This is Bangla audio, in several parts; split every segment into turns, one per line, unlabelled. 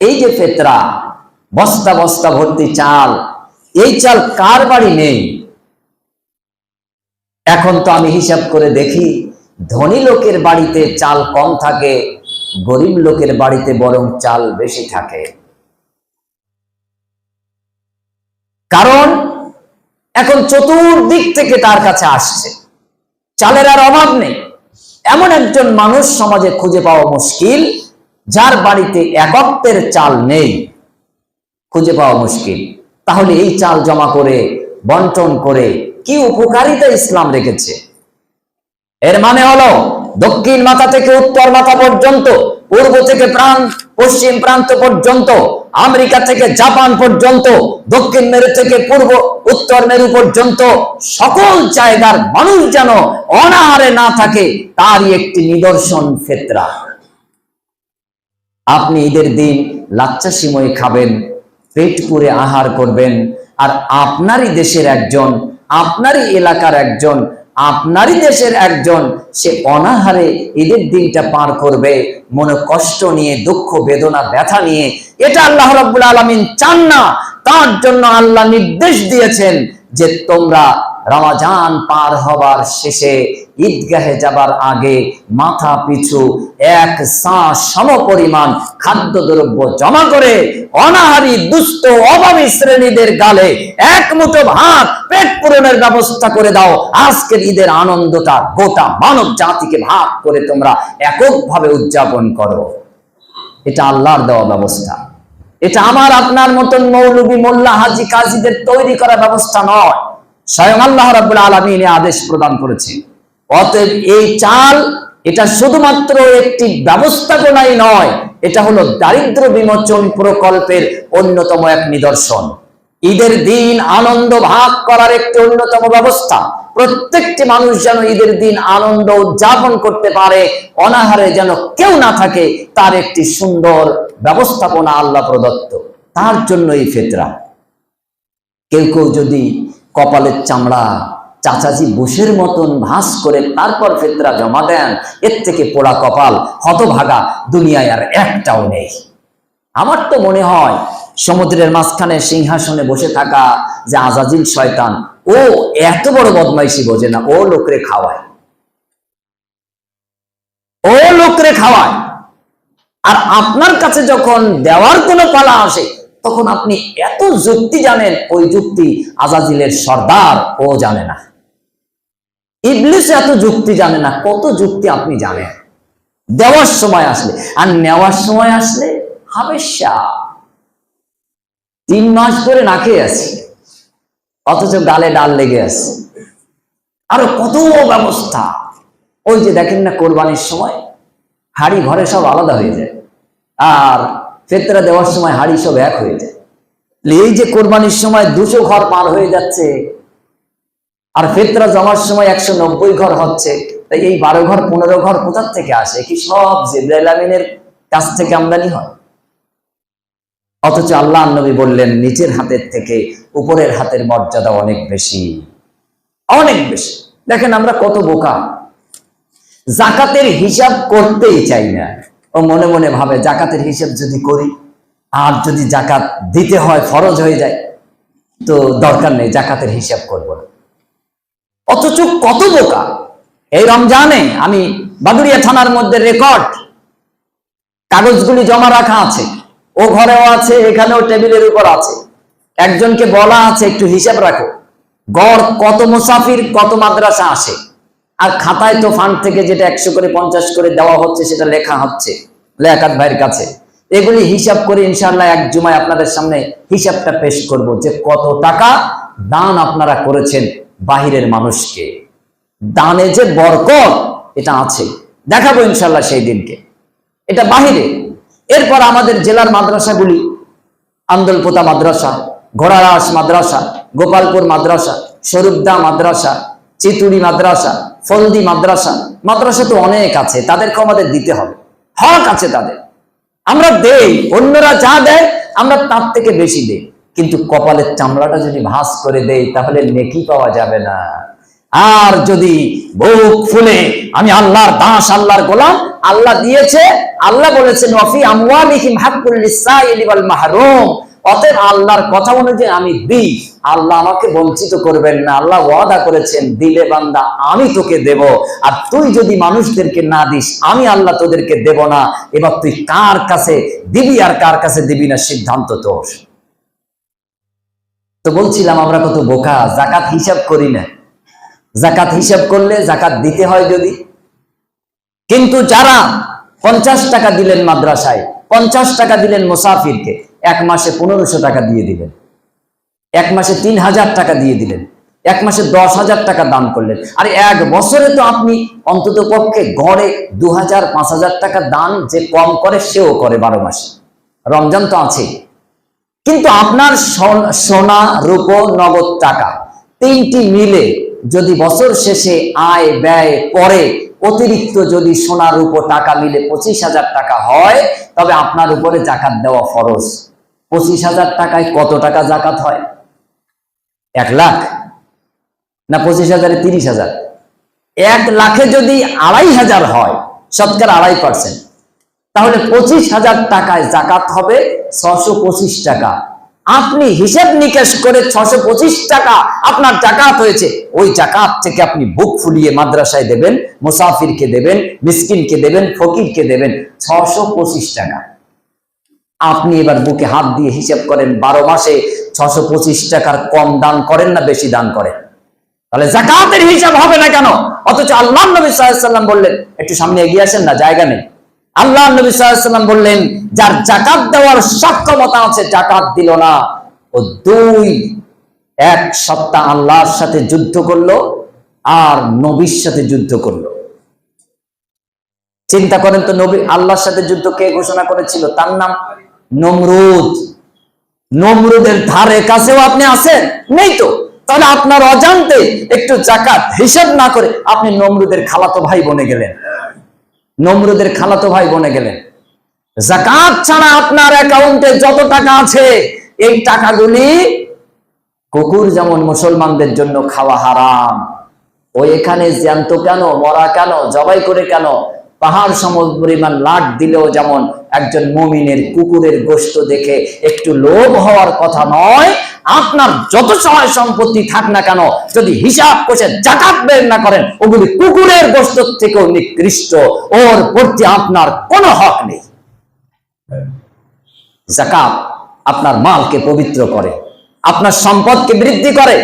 এই যে ফেতরা, বস্তা বস্তা ভর্তি চাল, এই চাল কার বাড়ি নেই? এখন তো আমি হিসাব করে দেখি, ধনী লোকের বাড়িতে চাল কম থাকে, গরিব লোকের বাড়িতে বরং চাল বেশি থাকে। কারণ এখন চতুর্দিক থেকে তার কাছে আসছে। চালের আর অভাব নেই। এমন একজন মানুষ সমাজে খুঁজে পাওয়া মুশকিল। যার বাড়িতে একত্বের চাল নেই, খুঁজে পাওয়া মুশকিল। তাহলে এই চাল জমা করে, বন্টন করে কি উপকারিতা ইসলাম রেখেছে? এর মানে হলো, দক্ষিণ মাথা থেকে উত্তর মাথা পর্যন্ত, পূর্ব থেকে প্রাণ, পশ্চিম প্রান্ত পর্যন্ত, আমেরিকা থেকে জাপান পর্যন্ত, দক্ষিণ মেরু থেকে পূর্ব, উত্তর মেরু পর্যন্ত সকল জায়গার মানুষ যেন অনাহারে না থাকে, তারই একটি নিদর্শন ফেতরা। আপনি ঈদের দিন লাচ্চা সিমই খাবেন, পেট পুরে আহার করবেন, আর আপনারই দেশের একজন, আপনারই এলাকার একজন, আপনারই দেশের একজন, সে অনাহারে ঈদের দিনটা পার করবে, মনে কষ্ট নিয়ে, দুঃখ, বেদনা, ব্যথা নিয়ে। এটা আল্লাহ রাব্বুল আলামিন চান না। তার জন্য আল্লাহ নির্দেশ দিয়েছেন যে তোমরা রমাজান পার হবার শেষে ঈদগাহে যাবার আগে মাথা পিছু এক সা সম পরিমাণ খাদ্যদ্রব্য জমা করে অনাহারি দুস্থ অভাবী শ্রেণীদের গালে এক মুঠো ভাত পেট পূরণের ব্যবস্থা করে দাও। আজকের ঈদের আনন্দটা গোটা মানব জাতিকে ভাগ করে তোমরা এককভাবে উদযাপন করো। এটা আল্লাহর দেওয়া ব্যবস্থা। এটা আমার আপনার মতন মৌলবী মোল্লা হাজি কাজীদের তৈরি করা ব্যবস্থা নয়। স্বয়ং আল্লাহ রাব্বুল আলামিন আদেশ প্রদান করেছে অতএব এই চাল এটা শুধুমাত্র একটি ব্যবস্থাপনাই নয় এটা হলো দারিদ্র বিমোচন প্রকল্পের অন্যতম এক নিদর্শন। ঈদের দিন আনন্দ ভাগ করার একটি অন্যতম ব্যবস্থা। প্রত্যেকটি মানুষ যেন ঈদের দিন আনন্দ উদযাপন করতে পারে, অনাহারে যেন কেউ না থাকে, তার একটি সুন্দর ব্যবস্থাপনা আল্লাহ প্রদত্ত। তার জন্য এই ফেতরা। কেউ কেউ যদি কপালের চামড়া চাচাজি বুশের মতন ভাস করে তারপর ফেতরা জমা দেন, এর থেকে পোড়া কপাল, হতভাগা, দুনিয়ায় আর একটাও নেই। আমার তো মনে হয় সমুদ্রের মাঝখানে সিংহাসনে বসে থাকা যে আজাজিল শয়তান, ও এত বড় বদমাইশি বোঝে না, ও লোকরে খাওয়ায়। ও লোকরে খাওয়ায়। আর আপনার কাছে যখন দেওয়ার কোনো পালা আসে তখন আপনি এত যুক্তি জানেন, ওই যুক্তি আজাজিলের সর্দার, ও জানে না। ইবলিস এত যুক্তি জানে না, কত যুক্তি আপনি জানেন। দেওয়ার সময় আসলে, আর নেওয়ার সময় আসলে হাবেশা তিন মাস ধরে না খেয়ে আছি, অথচ গালে ডাল লেগে আছে। আরও কত ব্যবস্থা। ওই যে দেখেন না কোরবানির সময়, হাড়ি ঘরে সব আলাদা হয়ে যায়। আর ফেতরা দেওয়ার সময় হাড়ি সব এক হয়ে যায়। এই যে কোরবানির সময় দুশো ঘর পার হয়ে যাচ্ছে, আর ফেতরা জমার সময় একশো নব্বই ঘর হচ্ছে, তাই এই বারো ঘর, পনেরো ঘর কোথার থেকে আসে? কি সব জিব্রাইল কাছ থেকে আমদানি হয়? অথচ আল্লাহ নবী বললেন, নিচের হাতের থেকে উপরের হাতের মর্যাদা অনেক বেশি। অনেক বেশি। দেখেন আমরা কত বোকা। জাকাতের হিসাব করতেই চাই না। ও মনে মনে ভাবে, জাকাতের হিসাব যদি করি, আর যদি জাকাত দিতে হয়, ফরজ হয়ে যায়, তো দরকার নেই, জাকাতের হিসাব করব না। অথচ কত বোকা। এই রমজানে আমি বাদুরিয়া থানার মধ্যে রেকর্ড কাগজগুলি জমা রাখা আছে। ও ঘরেও আছে, এখানেও টেবিলের উপর আছে। একজনকে বলা আছে, একটু হিসাব রাখো। গড় কত মুসাফির, কত মাদ্রাসা আসে। আর খাতায় তো ফান্ড থেকে যেটা একশো করে, পঞ্চাশ করে দেওয়া হচ্ছে, সেটা লেখা হচ্ছে লেখাত ভাইয়ের কাছে। এগুলি হিসাব করে ইনশাল্লাহ এক জুমায় আপনাদের সামনে হিসাবটা পেশ করব যে কত টাকা দান আপনারা করেছেন বাহিরের মানুষকে। দানে যে বরকত, এটা আছে। দেখাবো ইনশাল্লাহ সেই দিনকে। এটা বাহিরে। এরপর আমাদের জেলার মাদ্রাসাগুলি, আন্দোলপোতা মাদ্রাসা, ঘোড়ারাস মাদ্রাসা, গোপালপুর মাদ্রাসা স্বরূপদা মাদ্রাসা চিতুরি মাদ্রাসা ফলদি মাদ্রাসা। মাদ্রাসা তো অনেক আছে তাদেরকে আমাদের দিতে হবে। হক আছে তাদের। আমরা দেই, অন্যরা যা দেয়, আমরা তার থেকে বেশি দেই। কিন্তু কপালের চামড়াটা যদি ভাঁজ করে দেই, তাহলে নেকি পাওয়া যাবে না। আর যদি বুক ফুলে, আমি আল্লাহর দাস, আল্লাহর গোলাম, আল্লাহ দিয়েছে, আল্লাহ বলেছেন, ওয়াফি আমওয়ালিহিম হাক্কুল লিসাইলি ওয়াল মাহরুম। অতএব আল্লাহর কথা অনুযায়ী আমি দিই। আল্লাহ আমাকে বঞ্চিত করবেন না, আল্লাহ ওয়াদা করেছেন, দিলে বান্দা আমি তোকে দেব। আর তুই যদি মানুষদেরকে না দিস, আমি আল্লাহ তোদেরকে দেব না। এবার তুই কার কাছে দিবি আর কার কাছে দিবি না সিদ্ধান্ত তোর? তো বলছিলাম, আমরা কত বোকা, জাকাত হিসাব করি না। জাকাত হিসাব করলে জাকাত দিতে হয় যদি। কিন্তু যারা পঞ্চাশ টাকা দিলেন মাদ্রাসায়, পঞ্চাশ টাকা দিলেন মুসাফিরকে এক মাসে পনেরোশো টাকা দিয়ে দিলেন। এক মাসে তিন হাজার টাকা দিয়ে দিলেন। এক মাসে দশ হাজার টাকা দান করলেন। আর এক বছরে তো আপনি অন্তত পক্ষে গড়ে দু হাজার, পাঁচ হাজার টাকা দান যে কম করে সেও করে বারো মাসে। রমজান তো আছেই। কিন্তু আপনার সোনা রূপো, নগদ টাকা তিনটি মিলে যদি বছর শেষে আয় ব্যয় পরে অতিরিক্ত যদি সোনা, রূপো, টাকা মিলে পঁচিশ হাজার টাকা হয়, তবে আপনার উপরে জাকাত দেওয়া ফরজ। পঁচিশ হাজার টাকায় কত টাকা জাকাত হয়? এক লাখ? না, পঁচিশ হাজারে তিরিশ হাজার? এক লাখে যদি আড়াই হাজার হয়, শতকরা আড়াই পার্সেন্ট তাহলে পঁচিশ হাজার টাকায় জাকাত হবে ছশো পঁচিশ টাকা। আপনি হিসাব নিকেশ করে ছশো পঁচিশ টাকা আপনার জাকাত হয়েছে, ওই জাকাত থেকে আপনি বুক ফুলিয়ে মাদ্রাসায় দেবেন, মুসাফিরকে দেবেন, মিসকিনকে দেবেন, ফকিরকে দেবেন ছশো পঁচিশ টাকা। আপনি এবার বুকে হাত দিয়ে হিসাব করেন, বারো মাসে ছশো পঁচিশ টাকার কম দান করেন না বেশি দান করেন? তাহলে জাকাতের হিসাব হবে না কেন? অথচ আল্লাহ নবী সাল্লাম বললেন, একটু সামনে এগিয়ে আসেন না, জায়গা নেই। আল্লাহ নবী সাল্লাম বললেন, যার জাকাত দেওয়ার সক্ষমতা আছে, জাকাত দিল না। ও দুই, এক সপ্তাহ আল্লাহর সাথে যুদ্ধ করল আর নবীর সাথে যুদ্ধ করল। চিন্তা করেন তো নবী আল্লাহর সাথে যুদ্ধ কে ঘোষণা করেছিল? তার নাম নমরুদ। নমরুদের ধারে কাছেও আপনি আছেন? নেই তো। তাহলে আপনার অজান্তে একটু জাকাত হিসাব না করে আপনি নমরুদের খালাতো ভাই বনে গেলেন। নমরুদের খালাতো ভাই বনে গেলেন। জাকাত ছাড়া আপনার অ্যাকাউন্টে যত টাকা আছে, এই টাকাগুলি কুকুর যেমন মুসলমানদের জন্য খাওয়া হারাম ও এখানে জ্যান্ত কেন, মরা কেন, জবাই করে কেন পাহাড় সম পরিমাণ লাট দিলেও যেমন একজন মমিনের কুকুরের গোস্ত দেখে একটু লোভ হওয়ার কথা নয়, আপনার যত সময় সম্পত্তি থাক না কেন, যদি হিসাব করে জাকাত বের না করেন, ওগুলি কুকুরের গোস্ত থেকেও নিকৃষ্ট, ওর প্রতি আপনার কোনো হক নেই। জাকাত আপনার মালকে পবিত্র করে, আপনার সম্পদকে বৃদ্ধি করে,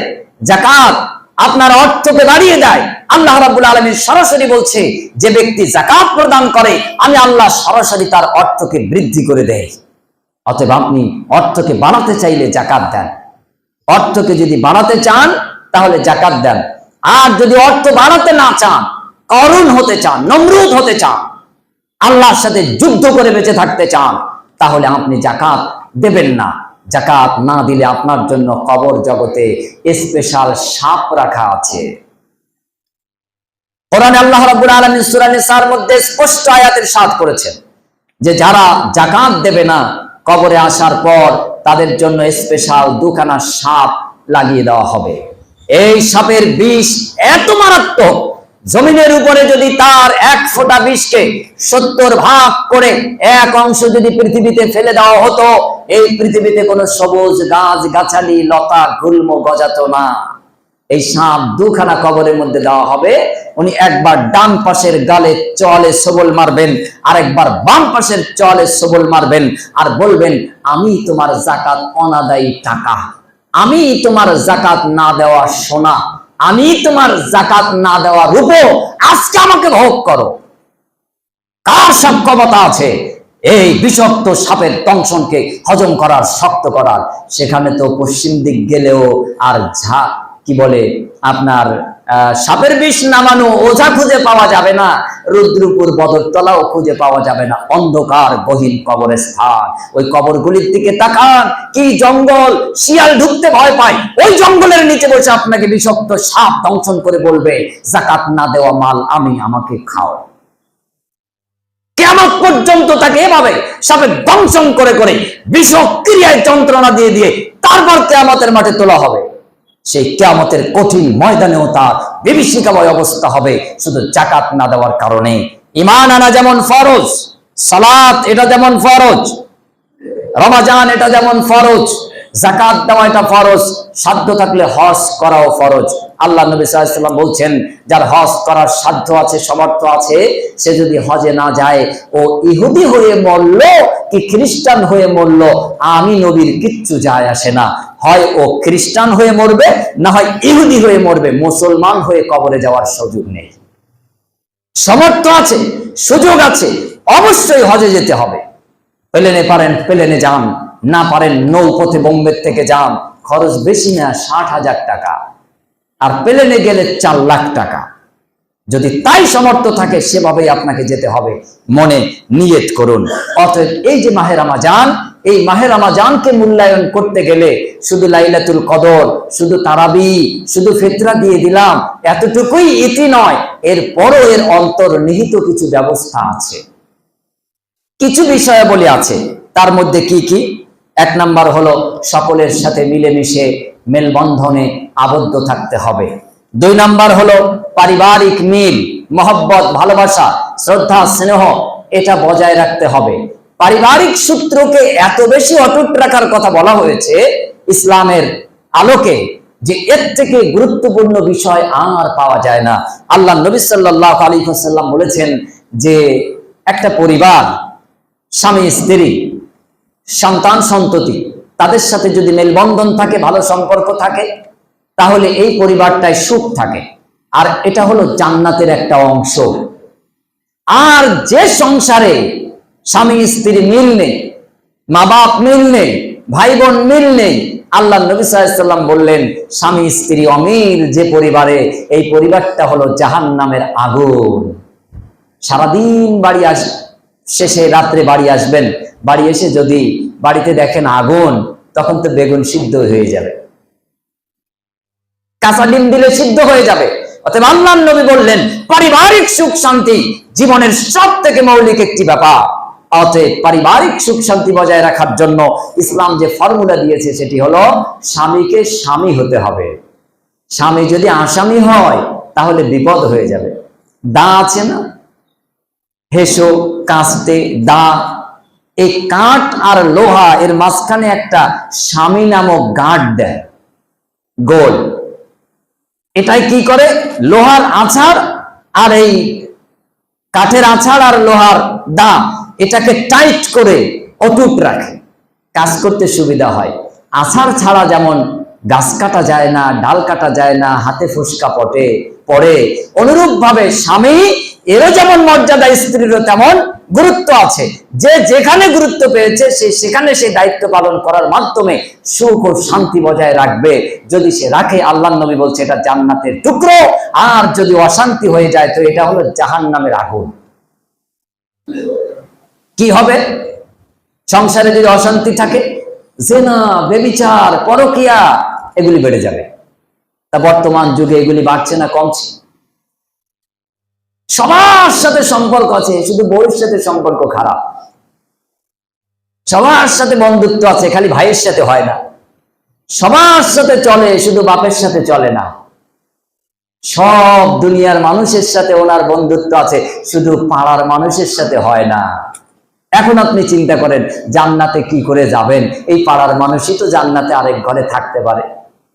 জাকাত আপনার অর্থকে বাড়িয়ে দেয়। আল্লাহ রাব্বুল আলামিন সরাসরি বলছে, যে ব্যক্তি জাকাত প্রদান করে, আমি আল্লাহ সরাসরি তার অর্থকে বৃদ্ধি করে দেয়। অতএব আপনি অর্থকে বাড়াতে চাইলে জাকাত দেন। অর্থকে যদি বাড়াতে চান, তাহলে জাকাত দেন। আর যদি অর্থ বাড়াতে না চান, করুণ হতে চান, নমরুদ হতে চান, আল্লাহর সাথে যুদ্ধ করে বেঁচে থাকতে চান, তাহলে আপনি জাকাত দেবেন না। জাকাত না দিলে আপনার জন্য কবর জগতে স্পেশাল সাপ রাখা আছে। কোরআনে আল্লাহ মধ্যে স্পষ্ট আয়াতের সাথ করেছেন যে যারা জাকাত দেবে না কবরে আসার পর তাদের জন্য স্পেশাল দুখানা সাপ লাগিয়ে দেওয়া হবে। এই সাপের বিষ এত মারাত্মক জমিনের উপরে যদি তার এক ফোঁটা বিষকে সত্তর ভাগ করে এক অংশ যদি পৃথিবীতে ফেলে দেওয়া হতো, এই পৃথিবীতে কোনো সবুজ গাছ গাছালি লতা, গুল্ম গজাতো না। এই সাপ দুখানা কবরের মধ্যে দেওয়া হবে। উনি একবার ডান পাশের গালে চলে সবল মারবেন আর একবার বাম পাশের চলে সবল মারবেন আর বলবেন, আমি তোমার জাকাত অনাদায়ী টাকা। আমি তোমার জাকাত না দেওয়া সোনা। আমি তোমার জাকাত না দেওয়া রূপও আজকে আমাকে ভোগ করো। কার সক্ষমতা আছে? এই বিষাক্ত সাপের দংশনকে হজম করার, শক্ত করার। সেখানে তো পশ্চিম দিক গেলেও আর ঝা কি বলে আপনার সাপের বিষ নামানো ওঝা খুঁজে পাওয়া যাবে না। রুদ্রপুর বদরতলাও খুঁজে পাওয়া যাবে না। অন্ধকার, গহীন কবরের স্থান ওই কবরগুলির দিকে তাকান। কি জঙ্গল? শিয়াল ঢুকতে ভয় পায়। ওই জঙ্গলের নিচে বসে আপনাকে বিষাক্ত সাপ দংশন করে বলবে, জাকাত না দেওয়া মাল আমি আমাকে খাও। কেমন পর্যন্ত তাকে এভাবে সাপে দংশন করে করে বিষক্রিয়ায় যন্ত্রণা দিয়ে দিয়ে তারপর কেয়ামতের মাঠে তোলা হবে। সেই কেয়ামতের কঠিন ময়দানেও তার বিভীষিকাময় অবস্থা হবে, শুধু জাকাত না দেওয়ার কারণে। ইমান আনা যেমন ফরজ, সালাত এটা যেমন ফরজ, রমাজান এটা যেমন ফরজ, জাকাত দেওয়া এটা ফরজ, সাধ্য থাকলে হজ করাও ফরজ। আল্লাহ নবী সাল্লাম বলছেন, যার হজ করার সাধ্য আছে সমর্থ আছে, সে যদি হজে না যায়, ও ইহুদি হয়ে মরল, কি খ্রিস্টান হয়ে মরল, আমি নবীর কিচ্ছু যায় আসে না। হয় ও খ্রিস্টান হয়ে মরবে, না হয় ইহুদি হয়ে মরবে, মুসলমান হয়ে কবরে যাওয়ার সুযোগ নেই। সমর্থ আছে, সুযোগ আছে, অবশ্যই হজে যেতে হবে। প্লেনে পারেন, প্লেনে যান, না পারেন নৌপথে বোম্বে থেকে যান, খরচ বেশি না, ষাট হাজার টাকা। আর প্লেনে গেলে চার লাখ টাকা। যদি তাই সমর্থ থাকে, সেভাবেই আপনাকে যেতে হবে। মনে নিয়ত করুন। অতএব এই যে মাহের আমাজান এই মাহের আমাজানকে মূল্যায়ন করতে গেলে শুধু লাইলাতুল কদর, শুধু তারাবি, শুধু ফেতরা দিয়ে দিলাম, এতটুকুই ইতি নয়, এরপরও এর অন্তর্নিহিত কিছু ব্যবস্থা আছে। কিছু বিষয় বলে আছে, তার মধ্যে কি কি? এক নাম্বার হলো সকলের সাথে মিলেমিশে মেলবন্ধনে আবদ্ধ থাকতে হবে। দুই নাম্বার হলো পারিবারিক মিল, মহব্বত, ভালোবাসা, শ্রদ্ধা, স্নেহ, এটা বজায় রাখতে হবে। পারিবারিক সূত্রকে এত বেশি অটুট রাখার কথা বলা হয়েছে ইসলামের আলোকে যে এর থেকে গুরুত্বপূর্ণ বিষয় আর পাওয়া যায় না। আল্লাহ নবী সাল্লাহ আলী সাল্লাম বলেছেন যে একটা পরিবার, স্বামী, স্ত্রী সন্তান সন্ততি, তাদের সাথে যদি মেলবন্ধন থাকে, ভালো সম্পর্ক থাকে, তাহলে এই পরিবারটায় সুখ থাকে। আর এটা হলো জান্নাতের একটা অংশ। আর যে সংসারে স্বামী, স্ত্রী মিল নেই মা বাপ মিল নেই ভাই বোন মিল নেই, আল্লাহ নবী সাল্লাম বললেন, স্বামী, স্ত্রী অমিল যে পরিবারে, এই পরিবারটা হলো জাহান নামের আগুন। সারাদিন বাড়ি আস। শেষে রাত্রে বাড়ি আসবেন। বাড়ি এসে যদি বাড়িতে দেখেন আগুন, তখন তো বেগুন সিদ্ধ হয়ে যাবে। কাঁচা ডিম দিলে সিদ্ধ হয়ে যাবে। অতএব আল্লাহ নবী বললেন, পারিবারিক সুখ শান্তি জীবনের সব থেকে মৌলিক একটি ব্যাপার। অতএব পারিবারিক সুখ শান্তি বজায় রাখার জন্য ইসলাম যে ফর্মুলা দিয়েছে, সেটি হলো স্বামীকে স্বামী হতে হবে। স্বামী যদি আসামি হয়, তাহলে বিপদ হয়ে যাবে। দা আছে না? হেসো কাঁচতে দা। এই কাঠ আর লোহা, এর মাঝখানে একটা স্বামী নামক গাঁট দেয়, গোল। এটাই কি করে? লোহার আছাড় আর এই কাঠের আছাড় আর লোহার দা, এটাকে টাইট করে অটুট রাখে। কাজ করতে সুবিধা হয়। আছাড় ছাড়া যেমন গাছ কাটা যায় না, ডাল কাটা যায় না, হাতে ফুসকা পটে, পড়ে অনুরূপ ভাবে স্বামী এরও যেমন মর্যাদা স্ত্রীরও তেমন গুরুত্ব আছে। যে যেখানে গুরুত্ব পেয়েছে, সে সেখানে সে দায়িত্ব পালন করার মাধ্যমে সুখ ও শান্তি বজায় রাখবে। যদি সে রাখে আল্লাহ নবী বলছে, এটা জান্নাতের টুকরো। আর যদি অশান্তি হয়ে যায়, তো এটা হলো জাহান নামের আগুন। কি হবে? সংসারে যদি অশান্তি থাকে, জেনা, বেবিচার, পরকিয়া, এগুলি বেড়ে যাবে। তা বর্তমান যুগে এগুলি বাড়ছে না, কমছে। সবার সাথে সম্পর্ক আছে, শুধু বউয়ের সাথে সম্পর্ক খারাপ। সবার সাথে বন্ধুত্ব আছে, খালি ভাইয়ের সাথে হয় না। সবার সাথে চলে, শুধু বাপের সাথে চলে না। সব দুনিয়ার মানুষের সাথে ওনার বন্ধুত্ব আছে, শুধু পাড়ার মানুষের সাথে হয় না। এখন আপনি চিন্তা করেন, জান্নাতে কি করে যাবেন? এই পাড়ার মানুষই তো জান্নাতে আরেক ঘরে থাকতে পারে।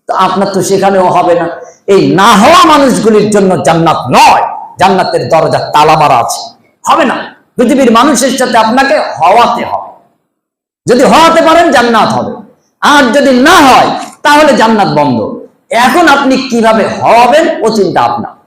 তো আপনার তো সেখানেও হবে না। এই না হওয়া মানুষগুলির জন্য জান্নাত নয়। জান্নাতের দরজা তালা মারা আছে। হবে না। পৃথিবীর মানুষের সাথে আপনাকে হওয়াতে হবে। যদি হওয়াতে পারেন জান্নাত হবে। আর যদি না হয়, তাহলে জান্নাত বন্ধ। এখন আপনি কীভাবে হওয়াবেন ও চিন্তা আপনার।